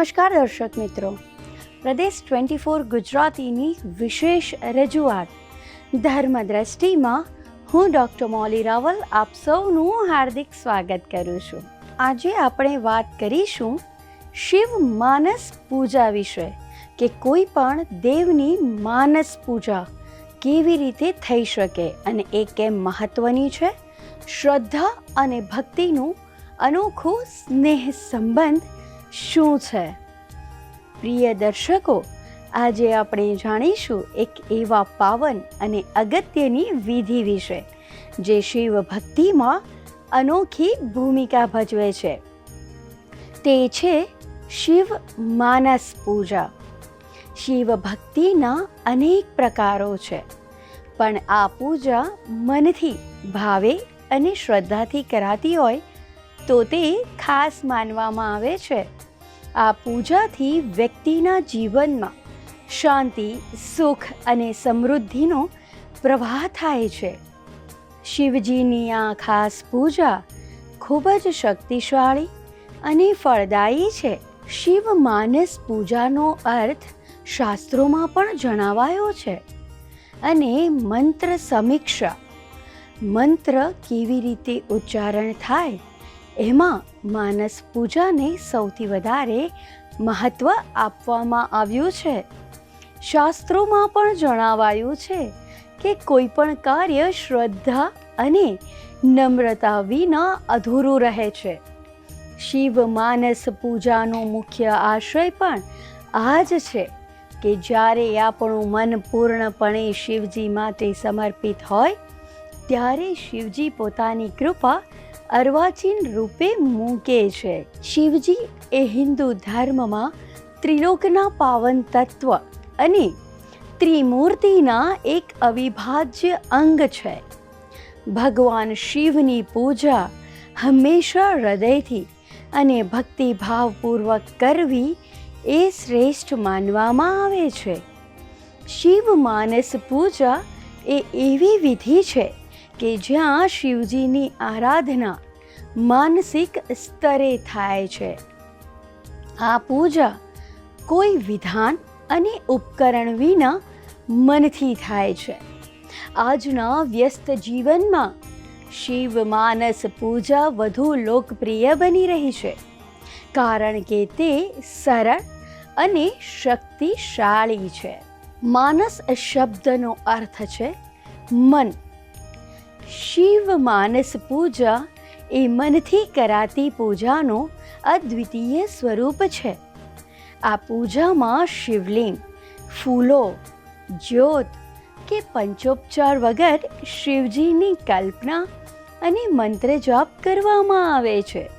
નમસ્કાર દર્શક મિત્રો. પ્રદેશ ટ્વેન્ટી ફોર ગુજરાતીની વિશેષ રજૂઆત. ધર્મ દ્રષ્ટિમાં હું ડૉક્ટર મોલી રાવલ આપ સૌનું હાર્દિક સ્વાગત કરું છું. આજે આપણે વાત કરીશું શિવ માનસ પૂજા વિશે કે કોઈ પણ દેવની માનસ પૂજા કેવી રીતે થઈ શકે અને એ કેમ મહત્વની છે? શ્રદ્ધા અને ભક્તિનું અનોખું સ્નેહ સંબંધ શું છે? પ્રિય દર્શકો, આજે આપણે જાણીશું એક એવા પાવન અને અગત્યની વિધિ વિશે, જે શિવ ભક્તિમાં અનોખી ભૂમિકા ભજવે છે. તે છે શિવ માનસ પૂજા. શિવ ભક્તિના અનેક પ્રકારો છે, પણ આ પૂજા મનથી, ભાવે અને શ્રદ્ધાથી કરાતી હોય તો તે ખાસ માનવામાં આવે છે. આ પૂજાથી વ્યક્તિના જીવનમાં શાંતિ, સુખ અને સમૃદ્ધિનો પ્રવાહ થાય છે. શિવજીની આ ખાસ પૂજા ખૂબ જ શક્તિશાળી અને ફળદાયી છે. શિવ માનસ પૂજાનો અર્થ શાસ્ત્રોમાં પણ જણાવાયો છે. અને મંત્ર સમીક્ષા, મંત્ર કેવી રીતે ઉચ્ચારણ થાય એમાં માનસ પૂજાને સૌથી વધારે મહત્ત્વ આપવામાં આવ્યું છે. શાસ્ત્રોમાં પણ જણાવાયું છે કે કોઈ પણ કાર્ય શ્રદ્ધા અને નમ્રતા વિના અધૂરું રહે છે. શિવ માનસ પૂજાનો મુખ્ય આશય પણ આ જ છે કે જ્યારે આપણું મન પૂર્ણપણે શિવજી માટે સમર્પિત હોય, ત્યારે શિવજી પોતાની કૃપા અર્વાચીન રૂપે મૂકે છે. શિવજી એ હિન્દુ ધર્મમાં ત્રિલોકના પાવન તત્વ અને ત્રિમૂર્તિના એક અવિભાજ્ય અંગ છે. ભગવાન શિવની પૂજા હંમેશા હૃદયથી અને ભક્તિભાવપૂર્વક કરવી એ શ્રેષ્ઠ માનવામાં આવે છે. શિવ માનસ પૂજા એ એવી વિધિ છે કે જ્યાં શિવજીની આરાધના માનસિક સ્તરે થાય છે. આ પૂજા કોઈ વિધાન અને ઉપકરણ વિના મનથી થાય છે. આજના વ્યસ્ત જીવનમાં શિવ માનસ પૂજા વધુ લોકપ્રિય બની રહી છે, કારણ કે તે સરળ અને શક્તિશાળી છે. માનસ શબ્દનો અર્થ છે મન. શિવ માનસ પૂજા એ મનથી કરાતી પૂજાનો અદ્વિતીય સ્વરૂપ છે. આ પૂજામાં શિવલિંગ, ફૂલો, જ્યોત કે પંચોપચાર વગર શિવજીની કલ્પના અને મંત્ર જાપ કરવામાં આવે છે.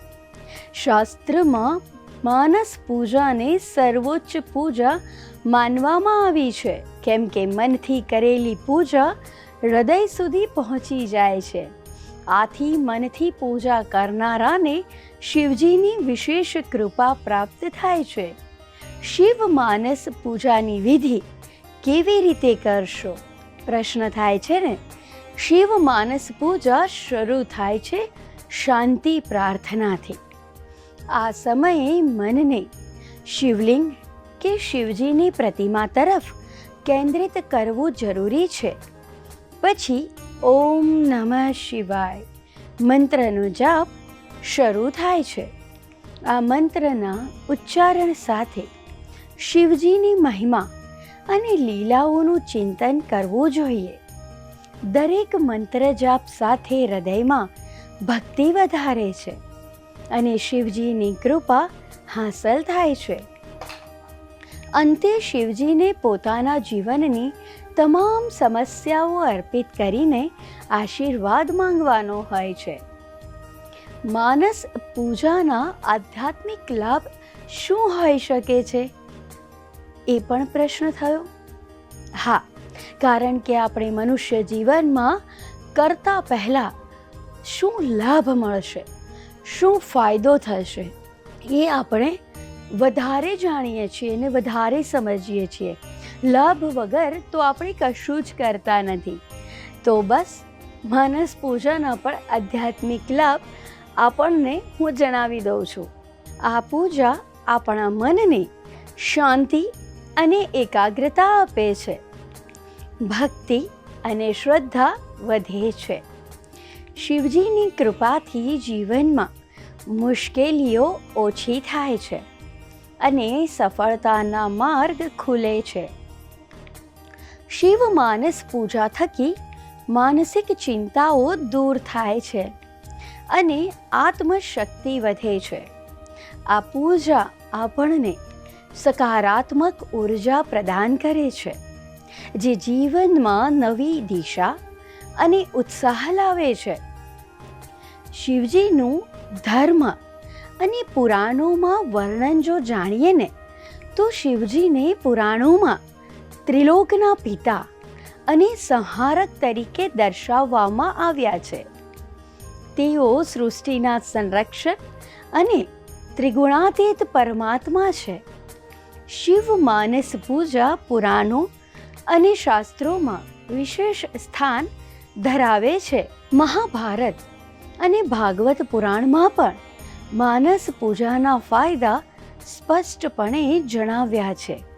શાસ્ત્રમાં માનસ પૂજાને સર્વોચ્ચ પૂજા માનવામાં આવી છે. કેમ કે મનથી કરેલી પૂજા હૃદય સુધી પહોંચી જાય છે. આથી મનથી પૂજા કરનારાને શિવજીની વિશેષ કૃપા પ્રાપ્ત થાય છે. શિવ માનસ પૂજાની વિધિ કેવી રીતે કરશો? પ્રશ્ન થાય છે ને? શિવ માનસ પૂજા શરૂ થાય છે શાંતિ પ્રાર્થનાથી. આ સમયે મનને શિવલિંગ કે શિવજીની પ્રતિમા તરફ કેન્દ્રિત કરવું જરૂરી છે. પછી ઓમ નમઃ શિવાય. મંત્રનો જાપ શરૂ થાય છે. આ મંત્રના ઉચ્ચારણ સાથે શિવજીની મહિમા અને લીલાઓનું ચિંતન કરવું જોઈએ. દરેક મંત્ર જાપ સાથે હૃદયમાં ભક્તિ વધારે છે અને શિવજીની કૃપા હાંસલ થાય છે. અંતે શિવજીને પોતાના જીવનની તમામ સમસ્યાઓ અર્પિત કરીને આશીર્વાદ માંગવાનો હોય છે. માનસ પૂજાના આધ્યાત્મિક લાભ શું હોઈ શકે છે? એ પણ પ્રશ્ન થયો. હા, કારણ કે આપણે મનુષ્ય જીવનમાં કરતા પહેલાં શું લાભ મળશે? શું ફાયદો થશે? એ આપણે વધારે જાણીએ છીએ અને વધારે સમજીએ છીએ. લાભ વગર તો આપણે કશું જ કરતા નથી. તો બસ, માનસ પૂજાના પણ આધ્યાત્મિક લાભ આપણને હું જણાવી દઉં છું. આ પૂજા આપણા મનને શાંતિ અને એકાગ્રતા આપે છે. ભક્તિ અને શ્રદ્ધા વધે છે. શિવજીની કૃપાથી જીવનમાં મુશ્કેલીઓ ઓછી થાય છે અને સફળતાના માર્ગ ખુલે છે. શિવ માનસ પૂજા થકી માનસિક ચિંતાઓ દૂર થાય છે અને આત્મશક્તિ વધે છે. આ પૂજા આપણને સકારાત્મક ઊર્જા પ્રદાન કરે છે, જે જીવનમાં નવી દિશા અને ઉત્સાહ લાવે છે. શિવજીનું ધર્મ અને પુરાણોમાં વર્ણન જો જાણીએ ને, તો શિવજીને પુરાણોમાં ત્રિલોકના પિતા અને સંહારક તરીકે દર્શાવવામાં આવ્યા છે. તેઓ સૃષ્ટિના સંરક્ષક અને ત્રિગુણાતીત પરમાત્મા છે. શિવ માનસ પૂજા પુરાણો અને શાસ્ત્રોમાં વિશેષ સ્થાન ધરાવે છે. મહાભારત અને ભાગવત પુરાણમાં પણ માનસ પૂજાના ફાયદા સ્પષ્ટપણે જણાવ્યા છે.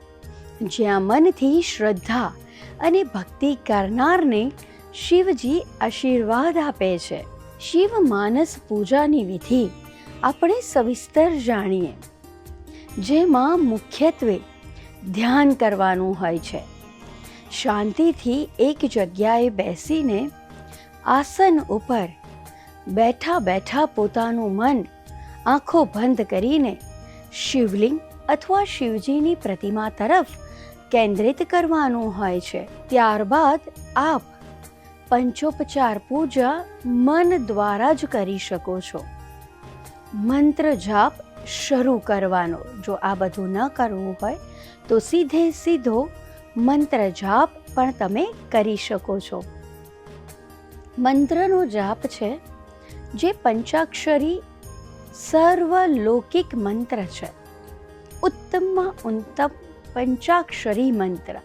જ્યાં મનથી શ્રદ્ધા અને ભક્તિ કરનારને શિવજી આશીર્વાદ આપે છે. શિવ માનસ પૂજાની વિધિ આપણે સવિસ્તર જાણીએ. જેમાં મુખ્યત્વે ધ્યાન કરવાનું હોય છે. શાંતિથી એક જગ્યાએ બેસીને આસન ઉપર બેઠા બેઠા પોતાનું મન આંખો બંધ કરીને શિવલિંગ અથવા શિવજીની પ્રતિમા તરફ કેન્દ્રિત કરવાનું હોય છે. ત્યારબાદ આપ પંચોપચાર પૂજા મન દ્વારા જ કરી શકો છો. મંત્ર જાપ શરૂ કરવાનો. જો આ બધું ન કરવું હોય, તો સીધે સીધો મંત્ર જાપ પણ તમે કરી શકો છો. મંત્રનો જાપ છે, જે પંચાક્ષરી સર્વલૌકિક મંત્ર છે. ઉત્તમમાં ઉત્તમ પંચાક્ષરી મંત્ર.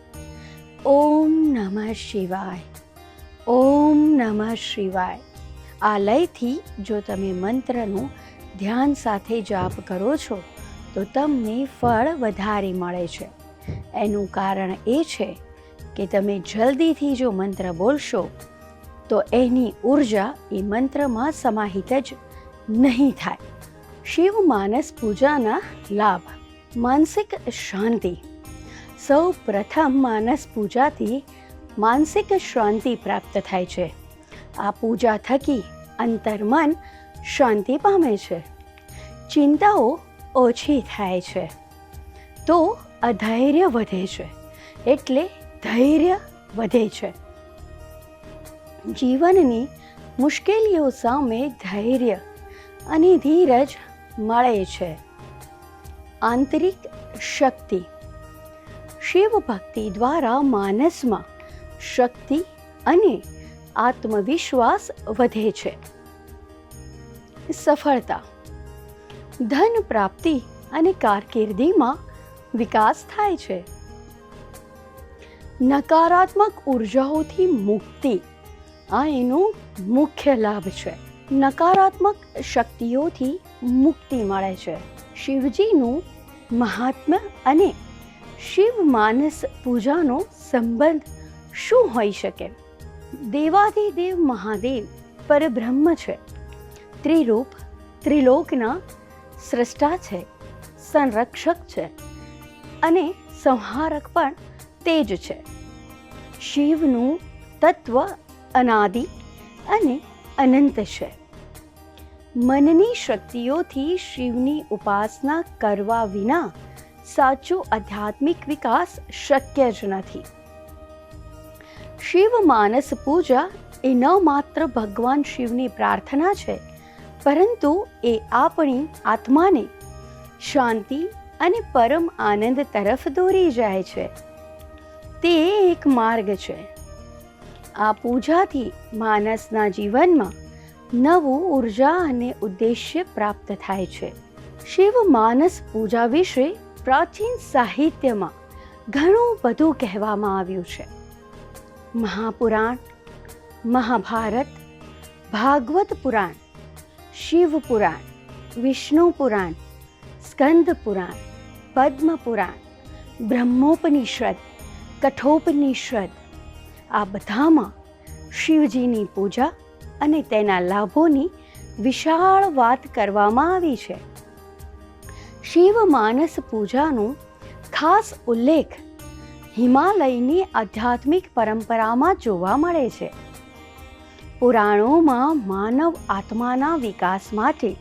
ઓમ નમઃ શિવાય. ઓમ નમઃ શિવાય. આ લયથી જો તમે મંત્રનું ધ્યાન સાથે જાપ કરો છો, તો તમને ફળ વધારે મળે છે. એનું કારણ એ છે કે તમે જલ્દીથી જો મંત્ર બોલશો, તો એની ઊર્જા એ મંત્રમાં સમાહિત જ નહીં થાય. શિવ માનસ પૂજાના લાભ, માનસિક શાંતિ સૌ પ્રથમ માનસ પૂજાથી માનસિક શાંતિ પ્રાપ્ત થાય છે. આ પૂજા થકી અંતર્મન શાંતિ પામે છે. ચિંતાઓ ઓછી થાય છે. તો અધૈર્ય વધે છે. એટલે ધૈર્ય વધે છે. જીવનની મુશ્કેલીઓ સામે ધૈર્ય અને ધીરજ મળે છે. આંતરિક શક્તિ શિવ ભક્તિ દ્વારા માનસમાં શક્તિ અને આત્મવિશ્વાસ વધે છે. સફળતા, ધન પ્રાપ્તિ અને કારકિર્દીમાં વિકાસ થાય છે. નકારાત્મક ઉર્જાઓથી મુક્તિ આ એનો મુખ્ય લાભ છે. નકારાત્મક શક્તિઓથી મુક્તિ મળે છે. શિવજીનું મહાત્મ્ય અને શિવ માનસ પૂજાનો સંબંધ શું હોઈ શકે? દેવાધિદેવ મહાદેવ પરબ્રહ્મ છે. ત્રિરૂપ ત્રિલોકના સ્રષ્ટા છે. સંરક્ષક છે. અને સંહારક પણ તે જ છે. શિવનું તત્વ અનાદિ અને અનંત છે. મનની શક્તિઓથી શિવની ઉપાસના કરવા વિના સાચો આધ્યાત્મિક વિકાસ શક્ય જ નથી. શિવ માનસ પૂજા એ ન માત્ર ભગવાન શિવની પ્રાર્થના છે, પરંતુ એ આપણી આત્માને શાંતિ અને પરમ આનંદ તરફ દોરી જાય છે. તે એક માર્ગ છે. આ પૂજાથી માનસના જીવનમાં નવું ઊર્જા અને ઉદ્દેશ્ય પ્રાપ્ત થાય છે. શિવ માનસ પૂજા વિશે પ્રાચીન સાહિત્યમાં ઘણું બધું કહેવામાં આવ્યું છે. મહાપુરાણ, મહાભારત, ભાગવત પુરાણ, શિવ પુરાણ, વિષ્ણુ પુરાણ, સ્કંદ પુરાણ, પદ્મ પુરાણ, બ્રહ્મોપનિષદ, કઠોપનિષદ, આ બધામાં શિવજીની પૂજા અને તેના લાભોની વિશાળ વાત કરવામાં આવી છે. શિવ માનસ પૂજાનું ખાસ ઉલ્લેખ હિમાલયની આધ્યાત્મિક પરંપરામાં જોવા મળે છે. પુરાણોમાં માનવ આત્માના વિકાસ માટે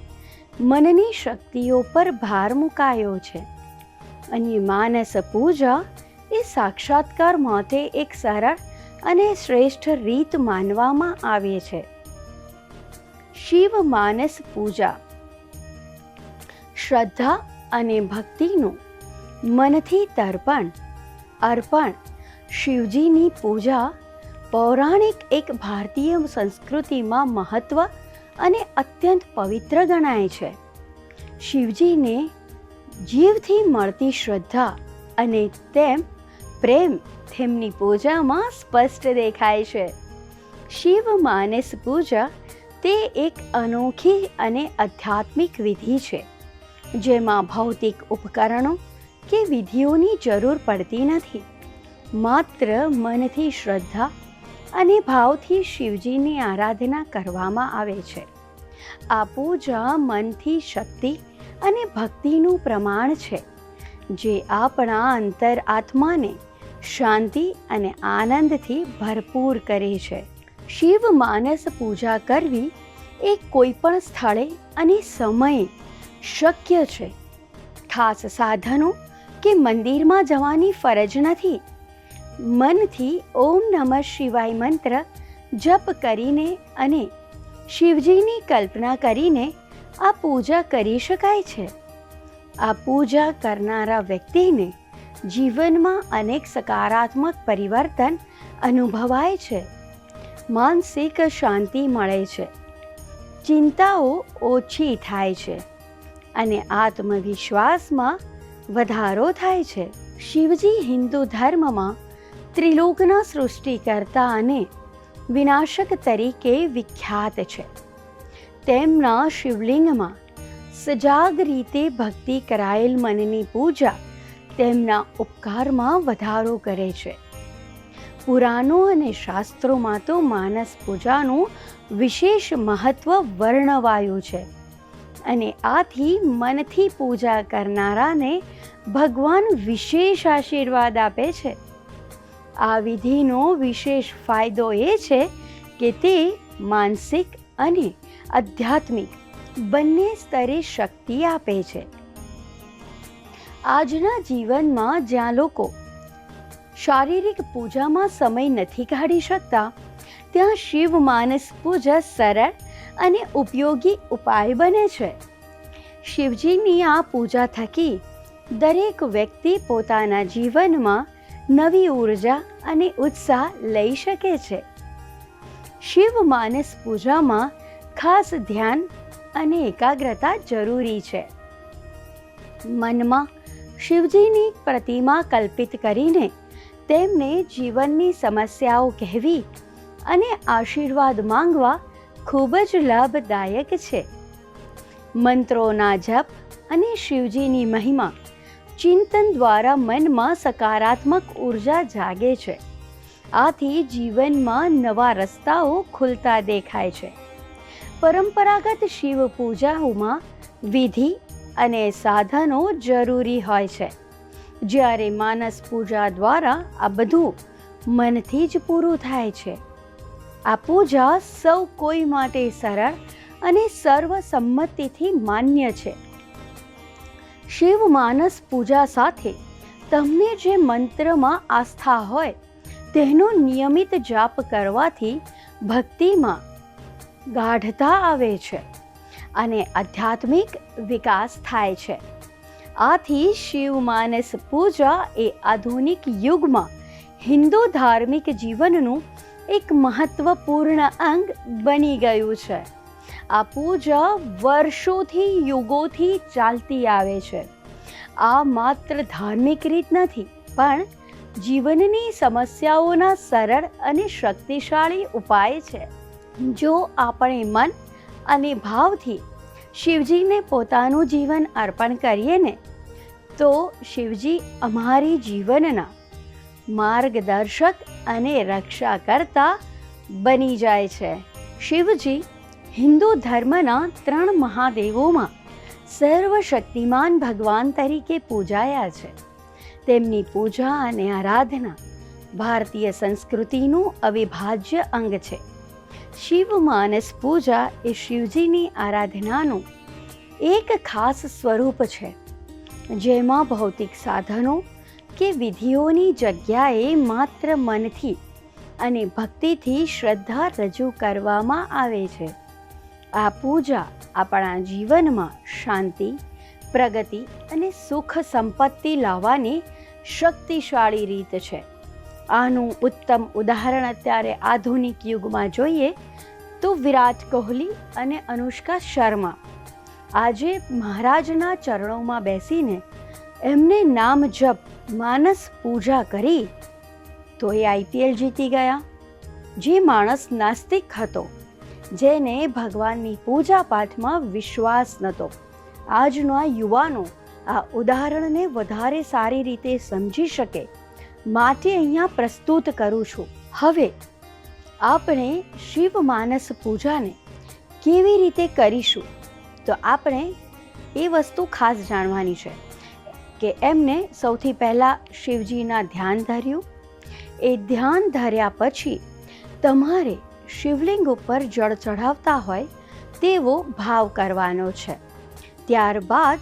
મનની શક્તિઓ પર ભાર મુકાયો છે. અને માનસ પૂજા એ સાક્ષાત્કાર માટે એક સરળ અને શ્રેષ્ઠ રીત માનવામાં આવે છે. શિવ માનસ પૂજા શ્રદ્ધા અને ભક્તિનું મનથી તર્પણ, અર્પણ. શિવજીની પૂજા પૌરાણિક એક ભારતીય સંસ્કૃતિમાં મહત્ત્વ અને અત્યંત પવિત્ર ગણાય છે. શિવજીને જીવથી મળતી શ્રદ્ધા અને તેમ પ્રેમ તેમની પૂજામાં સ્પષ્ટ દેખાય છે. શિવ માનસ પૂજા તે એક અનોખી અને આધ્યાત્મિક વિધિ છે. જેમાં ભૌતિક ઉપકરણો કે વિધિઓની જરૂર પડતી નથી. માત્ર મનથી શ્રદ્ધા અને ભાવથી શિવજીની આરાધના કરવામાં આવે છે. આ પૂજા મનથી શક્તિ અને ભક્તિનું પ્રમાણ છે, જે આપણા અંતર આત્માને શાંતિ અને આનંદથી ભરપૂર કરે છે. શિવ માનસ પૂજા કરવી એ કોઈપણ સ્થળે અને સમયે શક્ય છે. ખાસ સાધનો કે મંદિરમાં જવાની ફરજ નથી. મનથી ઓમ નમઃ શિવાય મંત્ર જપ કરીને અને શિવજીની કલ્પના કરીને આ પૂજા કરી શકાય છે. આ પૂજા કરનારા વ્યક્તિને જીવનમાં અનેક સકારાત્મક પરિવર્તન અનુભવાય છે. માનસિક શાંતિ મળે છે. ચિંતાઓ ઓછી થાય છે. અને આત્મવિશ્વાસમાં વધારો થાય છે. શિવજી હિન્દુ ધર્મમાં ત્રિલોકના સૃષ્ટિકર્તા અને વિનાશક તરીકે વિખ્યાત છે. તેમના શિવલિંગમાં સજાગ રીતે ભક્તિ કરાયેલ મનની પૂજા તેમના ઉપકારમાં વધારો કરે છે. પુરાણો અને શાસ્ત્રોમાં તો માનસ પૂજાનું વિશેષ મહત્વ વર્ણવાયું છે. અને આથી મનથી પૂજા કરનારાને ભગવાન વિશેષ આશીર્વાદ આપે છે. આ વિધિનો વિશેષ ફાયદો એ છે કે તે માનસિક અને આધ્યાત્મિક બંને સ્તરે શક્તિ આપે છે. આજના જીવનમાં જ્યાં લોકો શારીરિક પૂજામાં સમય નથી કાઢી શકતા, ત્યાં શિવ માનસ પૂજા સરળ અને ઉપયોગી ઉપાય બને છે. શિવજીની આ પૂજા થકી દરેક વ્યક્તિ પોતાના જીવનમાં નવી ઊર્જા અને ઉત્સાહ લઈ શકે છે. શિવ માનસ પૂજામાં ખાસ ધ્યાન અને એકાગ્રતા જરૂરી છે. મનમાં શિવજીની પ્રતિમા કલ્પિત કરીને તેમને જીવનની સમસ્યાઓ કહેવી અને આશીર્વાદ માંગવા ખૂબ જ લાભદાયક છે. મંત્રોના જપ અને શિવજીની મહિમા ચિંતન દ્વારા મનમાં સકારાત્મક ઊર્જા જાગે છે. આથી જીવનમાં નવા રસ્તાઓ ખુલતા દેખાય છે. પરંપરાગત શિવ પૂજાઓમાં વિધિ અને સાધનો જરૂરી હોય છે. જ્યારે માનસ પૂજા દ્વારા આ બધું મનથી જ પૂરું થાય છે. આ પૂજા સૌ કોઈ માટે સરળ અને સર્વસંમતિથી માન્ય છે. શિવ માનસ પૂજા સાથે તમને જે મંત્રમાં આસ્થા હોય, તેનો નિયમિત જાપ કરવાથી ભક્તિમાં ગાઢતા આવે છે અને આધ્યાત્મિક વિકાસ થાય છે. આથી શિવ માનસ પૂજા એ આધુનિક યુગમાં હિન્દુ ધાર્મિક જીવનનું એક મહત્વપૂર્ણ અંગ બની ગયું છે. આ પૂજા વર્ષોથી યુગોથી ચાલતી આવે છે. આ માત્ર ધાર્મિક રીત નથી, પણ જીવનની સમસ્યાઓના સરળ અને શક્તિશાળી ઉપાય છે. જો આપણે મન અને ભાવથી શિવજીને પોતાનું જીવન અર્પણ કરીએ ને, તો શિવજી અમારી જીવનના માર્ગદર્શક અને રક્ષા કરતા બની જાય છે. શિવજી હિન્દુ ધર્મના ત્રણ મહાદેવોમાં સર્વશક્તિમાન ભગવાન તરીકે પૂજાયા છે. તેમની પૂજા અને આરાધના ભારતીય સંસ્કૃતિનું અવિભાજ્ય અંગ છે. શિવ માનસ પૂજા એ શિવજીની આરાધનાનું એક ખાસ સ્વરૂપ છે. જેમાં ભૌતિક સાધનો કે વિધિઓની જગ્યાએ માત્ર મનથી અને ભક્તિથી શ્રદ્ધા રજૂ કરવામાં આવે છે. આ પૂજા આપણા જીવનમાં શાંતિ, પ્રગતિ અને સુખ સંપત્તિ લાવવાની શક્તિશાળી રીત છે. આનું ઉત્તમ ઉદાહરણ અત્યારે આધુનિક યુગમાં જોઈએ તો વિરાટ કોહલી અને અનુષ્કા શર્મા. આજે મહારાજના ચરણોમાં બેસીને એમને નામ જપ માનસ પૂજા કરી, તો એ આઈપીએલ જીતી ગયા. જે માણસ નાસ્તિક હતો, જેને ભગવાનની પૂજા પાઠમાં વિશ્વાસ નહોતો આજના યુવાનો આ ઉદાહરણને વધારે સારી રીતે સમજી શકે. માટે અહીંયા પ્રસ્તુત કરું છું. હવે, આપણે શિવ માનસ પૂજાને કેવી રીતે કરીશું? તો આપણે એ વસ્તુ ખાસ જાણવાની છે. કે એમને સૌથી પહેલાં શિવજીના ધ્યાન ધર્યું. એ ધ્યાન ધર્યા પછી તમારે શિવલિંગ ઉપર જળ ચઢાવતા હોય તેવો ભાવ કરવાનો છે. ત્યારબાદ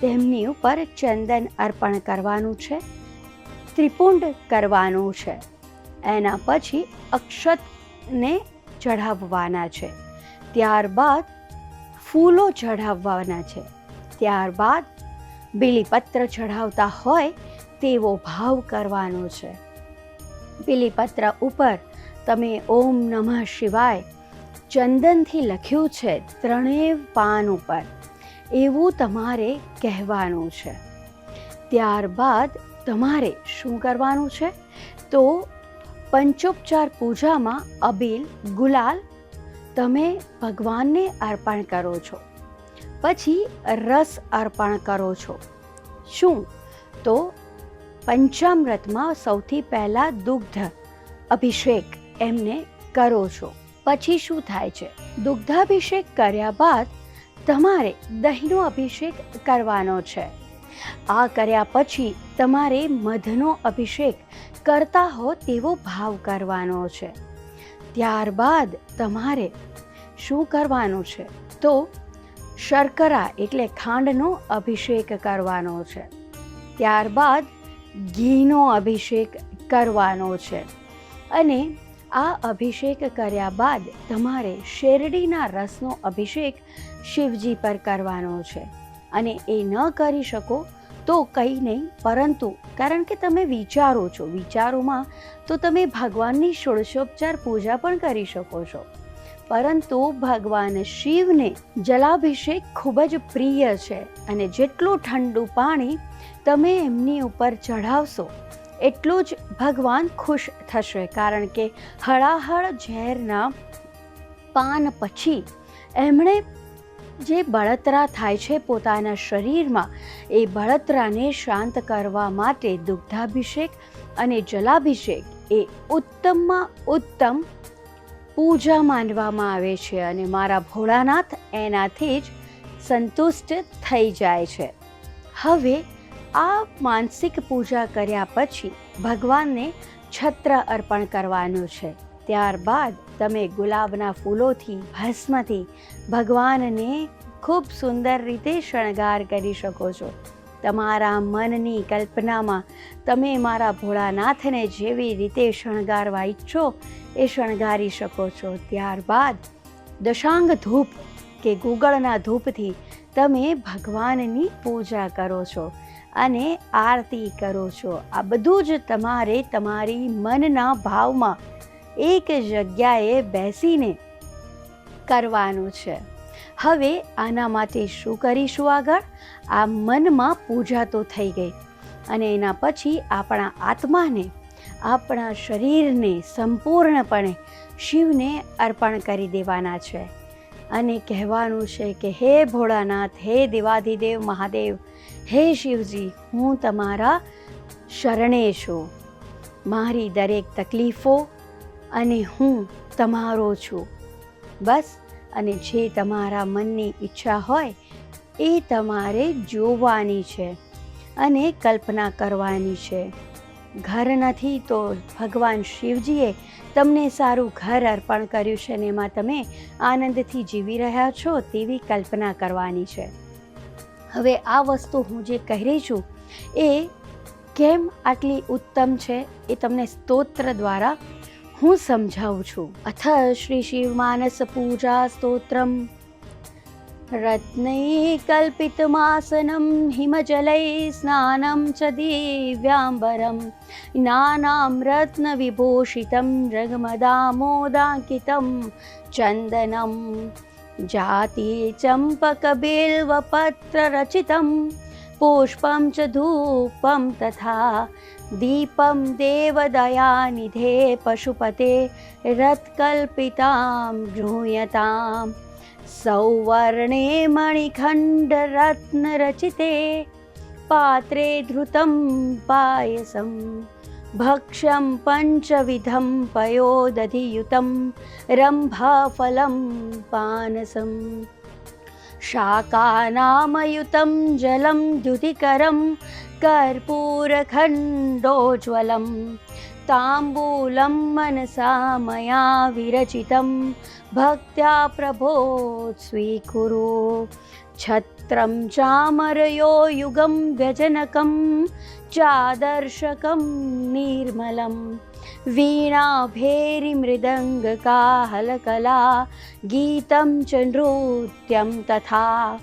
તેમની ઉપર ચંદન અર્પણ કરવાનું છે, ત્રિપુંડ કરવાનું છે. એના પછી અક્ષતને ચઢાવવાના છે. ત્યારબાદ ફૂલો ચઢાવવાના છે. ત્યારબાદ બીલીપત્ર ચઢાવતા હોય તેવો ભાવ કરવાનો છે. બીલીપત્ર ઉપર તમે ઓમ નમઃ શિવાય ચંદનથી લખ્યું છે ત્રણેય પાન ઉપર. એવું તમારે કહેવાનું છે. ત્યારબાદ તમારે શું કરવાનું છે? તો પંચોપચાર પૂજામાં અબીલ ગુલાલ તમે ભગવાનને અર્પણ કરો છો. પછી રસ અર્પણ કરો છો. શું? તો પંચામૃતમાં સૌથી પહેલાં દુગ્ધ અભિષેક એમને કરો છો. પછી શું થાય છે? દુગ્ધાભિષેક કર્યા બાદ તમારે દહીંનો અભિષેક કરવાનો છે. આ કર્યા પછી તમારે મધનો અભિષેક કરતા હો તેવો ભાવ કરવાનો છે. ત્યારબાદ તમારે શું કરવાનું છે? તો શર્કરા એટલે ખાંડનો અભિષેક કરવાનો છે. ત્યારબાદ ઘીનો અભિષેક કરવાનો છે. અને આ અભિષેક કર્યા બાદ તમારે શેરડીના રસનો અભિષેક શિવજી પર કરવાનો છે. અને એ ન કરી શકો તો કંઈ નહીં, પરંતુ કારણ કે તમે વિચારો છો, વિચારોમાં તો તમે ભગવાનની ષોડશોપચાર પૂજા પણ કરી શકો છો. પરંતુ ભગવાન શિવને જલાભિષેક ખૂબ જ પ્રિય છે અને જેટલું ઠંડુ પાણી તમે એમની ઉપર ચઢાવશો, એટલું જ ભગવાન ખુશ થશે. કારણ કે હળાહળ ઝેરના પાન પછી એમણે જે બળતરા થાય છે પોતાના શરીરમાં, એ બળતરાને શાંત કરવા માટે દુગ્ધાભિષેક અને જલાભિષેક એ ઉત્તમમાં ઉત્તમ પૂજા માનવામાં આવે છે અને મારા ભોળાનાથ એનાથી જ સંતુષ્ટ થઈ જાય છે. હવે આ માનસિક પૂજા કર્યા પછી ભગવાનને છત્ર અર્પણ કરવાનું છે. ત્યારબાદ તમે ગુલાબના ફૂલોથી, ભસ્મથી ભગવાનને ખૂબ સુંદર રીતે શણગાર કરી શકો છો. તમારા મનની કલ્પનામાં તમે મારા ભોળાનાથને જેવી રીતે શણગારવા ઈચ્છો એ શણગારી શકો છો. ત્યારબાદ દશાંગ ધૂપ કે ગુગળના ધૂપથી તમે ભગવાનની પૂજા કરો છો અને આરતી કરો છો. આ બધું જ તમારે તમારી મનના ભાવમાં એક જગ્યાએ બેસીને કરવાનું છે. હવે આના માટે શું કરીશું આગળ? આ મનમાં પૂજા તો થઈ ગઈ અને એના પછી આપણા આત્માને આપણા શરીરને સંપૂર્ણપણે શિવને અર્પણ કરી દેવાના છે. અને કહેવાનું છે કે, હે ભોળાનાથ, હે દેવાધિદેવ મહાદેવ, હે શિવજી, હું તમારા શરણે છું. મારી દરેક તકલીફો અને હું તમારો છું. બસ, અને જે તમારા મનની ઈચ્છા હોય, એ તમારે જોવાની છે અને કલ્પના કરવાની છે. ઘર નથી તો ભગવાન શિવજીએ તમને સારું ઘર અર્પણ કર્યું છે ને એમાં તમે આનંદથી જીવી રહ્યા છો તેવી કલ્પના કરવાની છે. હવે આ વસ્તુ હું જે કહી રહી છું એ કેમ આટલી ઉત્તમ છે એ તમને સ્તોત્ર દ્વારા હું સમજાવું છું. અથ શ્રી શિવ માનસ પૂજા સ્તોત્રમ. रत्नैकल्पितमासनं हिमजलैः स्नानं च दिव्याम्बरं नानां रत्नविभूषितं जगमदामोदाङ्कितं चन्दनं जाति चम्पकबिल्वपत्ररचितं पुष्पं च धूपं तथा दीपं देवदयानिधे पशुपते रत्कल्पितां गृह्यताम् सौवर्णे मणिखण्डरत्नरचिते पात्रे धृतं पायसं भक्ष्यं पञ्चविधं पयोदधियुतं रम्भाफलं पानसं। शाकानामयुतं जलं द्युतिकरं कर्पूरखण्डोज्ज्वलं ताम्बूलं मनसा मया विरचितं। भक्त्या प्रभो स्वीकुरु। छत्रं चामरयो युगं व्यजनकं चादर्शकं निर्मलं। वीणाभेरिमृदङ्गकाहलकला गीतं च नृत्यं तथा।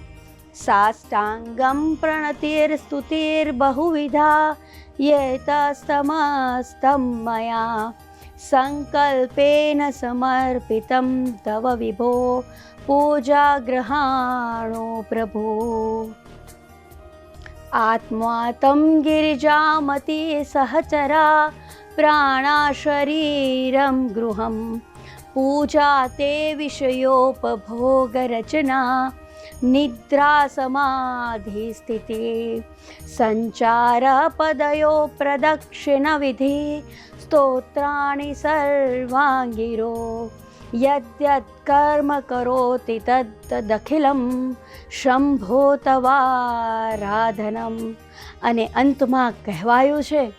साष्टाङ्गं प्रणतिर्स्तुतिर्बहुविधा येतस्तमस्तं मया। सङ्कल्पेन समर्पितं तव विभो। पूजाग्रहाणो प्रभो। आत्मा तं गिरिजामति सहचरा। प्राणाशरीरं गृहं पूजा ते विषयोपभोगरचना। નિદ્રા સમાધિ સ્થિતિ સંચાર પદયો પ્રદક્ષિણ વિધિ સ્તોત્રાણી સર્વાંગીરો યદ્યત કર્મ કરોતિ તદખિલમ શંભો તવારાધનમ અને અંતમાં કહેવાયું છે,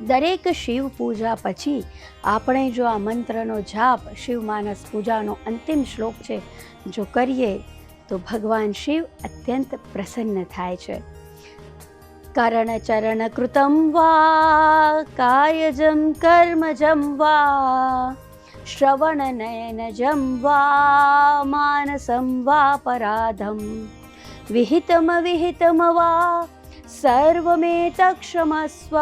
દરેક શિવ પૂજા પછી આપણે જો આ મંત્રનો જાપ શિવમાનસ પૂજાનો અંતિમ શ્લોક છે, જો કરીએ તો ભગવાન શિવ અત્યંત પ્રસન્ન થાય છે. કરણચરણકૃतं વા, કાયજમ કર્મજમ વા શ્રવણનયનજं વા, માનસમ વા, પરાધમ. વિહિતમ વિહિતમ વા સર્વમેતક્ષમસ્વ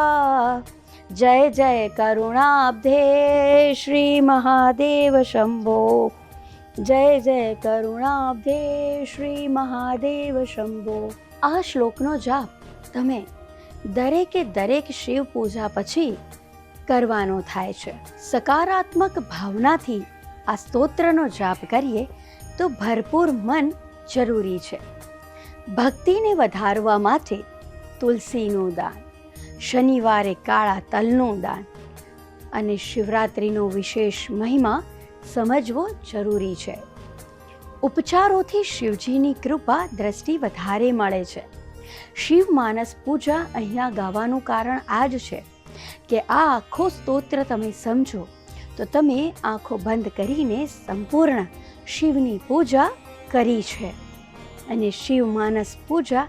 જય જય કરુણાબ્ધે શ્રી મહાદેવ શંભો. જય જય કરુણાબ્ધે શ્રી મહાદેવ શંભો. આ શ્લોકનો જાપ તમે દરેકે દરેક શિવ પૂજા પછી કરવાનો થાય છે. સકારાત્મક ભાવનાથી આ સ્તોત્રનો જાપ કરીએ તો ભરપૂર મન જરૂરી છે. ભક્તિને વધારવા માટે તુલસીનું દાન, શનિવારે કાળા તલનું દાન અને શિવરાત્રિનો વિશેષ મહિમા સમજવો જરૂરી છે. ઉપચારોથી શિવજીની કૃપા દ્રષ્ટિ વધારે મળે છે. શિવ માનસ પૂજા અહીંયા ગાવાનું કારણ આ જ છે કે આ આખો સ્તોત્ર તમે સમજો, તો તમે આંખો બંધ કરીને સંપૂર્ણ શિવની પૂજા કરી છે. અને શિવ માનસ પૂજા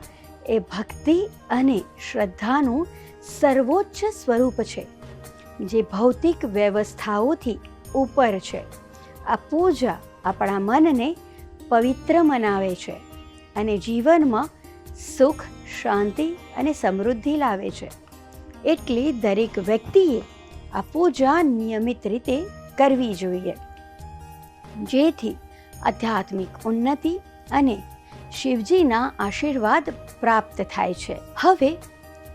એ ભક્તિ અને શ્રદ્ધાનું સર્વોચ્ચ સ્વરૂપ છે, જે ભૌતિક વ્યવસ્થાઓથી ઉપર છે. આ પૂજા આપણા મનને પવિત્ર મનાવે છે અને જીવનમાં સુખ, શાંતિ અને સમૃદ્ધિ લાવે છે. એટલે દરેક વ્યક્તિએ આ પૂજા નિયમિત રીતે કરવી જોઈએ. જેથી આધ્યાત્મિક ઉન્નતિ અને શિવજીના આશીર્વાદ પ્રાપ્ત થાય છે. હવે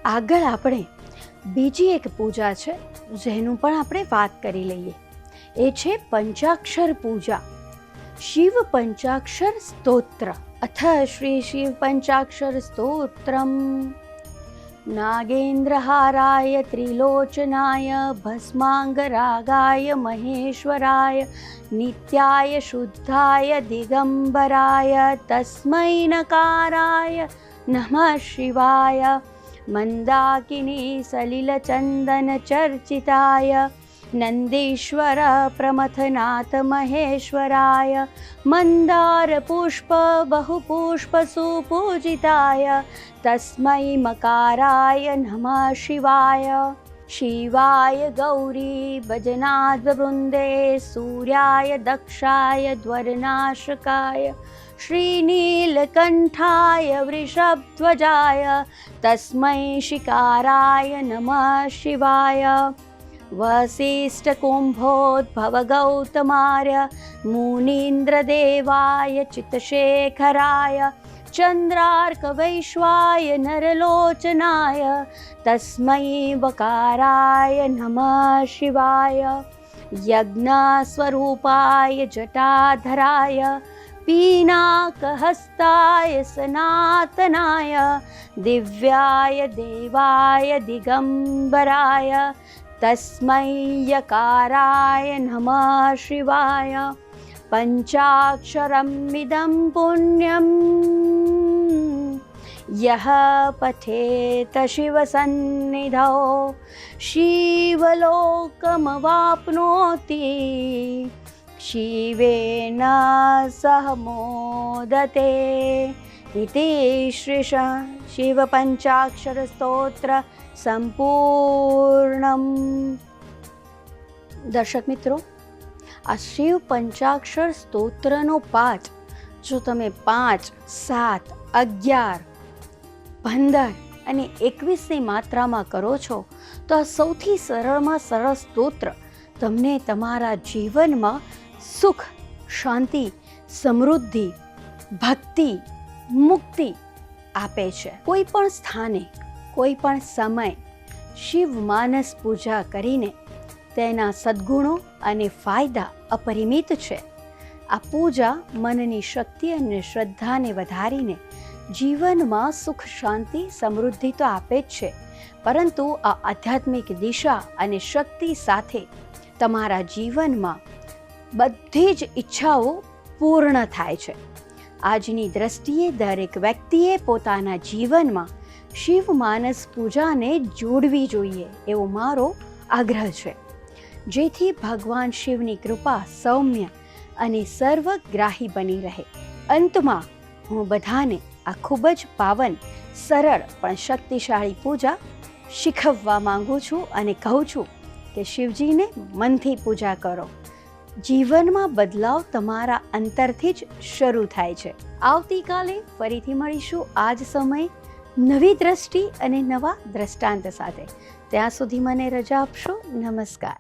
આગળ આપણે બીજી એક પૂજા છે, જેનું પણ આપણે વાત કરી લઈએ. એ છે પંચાક્ષર પૂજા શિવ પંચાક્ષર સ્તોત્ર અથ શ્રી શિવ પંચાક્ષર સ્તોત્રમ નાગેન્દ્રહારાય ત્રિલોચનાય ભસ્માંગરાગાય મહેશ્વરાય નિત્યાય શુદ્ધાય દિગંબરાય તસ્મૈ નકારાય નમઃ શિવાય મંદાકિની સલિલચંદન ચર્ચિતાય नन्दीश्वर प्रमथनाथ महेश्वराय मन्दारपुष्प बहुपुष्पसुपूजिताय तस्मै मकाराय नमः शिवाय शिवाय गौरी भजनाद्वृन्दे सूर्याय दक्षाय द्वरनाशकाय श्रीनीलकण्ठाय वृषभध्वजाय तस्मै शिकाराय नमः शिवाय वसिष्ठकुम्भोद्भवगौतमार्य मुनीन्द्रदेवाय चित्तशेखराय चन्द्रार्कवैश्वाय नरलोचनाय तस्मै वकाराय नमः शिवाय यज्ञस्वरूपाय जटाधराय पीनाकहस्ताय सनातनाय दिव्याय देवाय दिगम्बराय तस्मै यकाराय नमः शिवाय पञ्चाक्षरमिदं पुण्यं यः पठेत शिवसन्निधौ शिवलोकमवाप्नोति शिवेन सह मोदते इति श्रीश शिवपञ्चाक्षरस्तोत्र સંપૂર્ણમ દર્શક મિત્રો આ શિવ પંચાક્ષર સ્તોત્રનો પાઠ જો તમે પાંચ સાત અગિયાર પંદર અને એકવીસની માત્રામાં કરો છો તો આ સૌથી સરળમાં સરળ સ્તોત્ર તમને તમારા જીવનમાં સુખ શાંતિ સમૃદ્ધિ ભક્તિ મુક્તિ આપે છે. કોઈ પણ સ્થાને, કોઈ પણ સમય શિવ માનસ પૂજા કરીને તેના સદ્ગુણો અને ફાયદા અપરિમિત છે. આ પૂજા મનની શક્તિ અને શ્રદ્ધાને વધારીને જીવનમાં સુખ, શાંતિ, સમૃદ્ધિ તો આપે જ છે. પરંતુ આ આધ્યાત્મિક દિશા અને શક્તિ સાથે તમારા જીવનમાં બધી જ ઈચ્છાઓ પૂર્ણ થાય છે. આજની દ્રષ્ટિએ દરેક વ્યક્તિએ પોતાના જીવનમાં શિવ માનસ પૂજાને જોડવી જોઈએ એવો મારો આગ્રહ છે. જેથી ભગવાન શિવની કૃપા સૌમ્ય અને સર્વગ્રાહી બની રહે. અંતમાં, હું બધાને આ ખૂબ જ પાવન, સરળ પણ શક્તિશાળી પૂજા શીખવવા માંગુ છું અને કહું છું કે શિવજીને મનથી પૂજા કરો. જીવનમાં બદલાવ તમારા અંતરથી જ શરૂ થાય છે. આવતીકાલે ફરીથી મળીશું આ જ સમયે નવી દ્રષ્ટિ અને નવા દ્રષ્ટાંત સાથે. ત્યાં સુધી મને રજા આપશો. નમસ્કાર.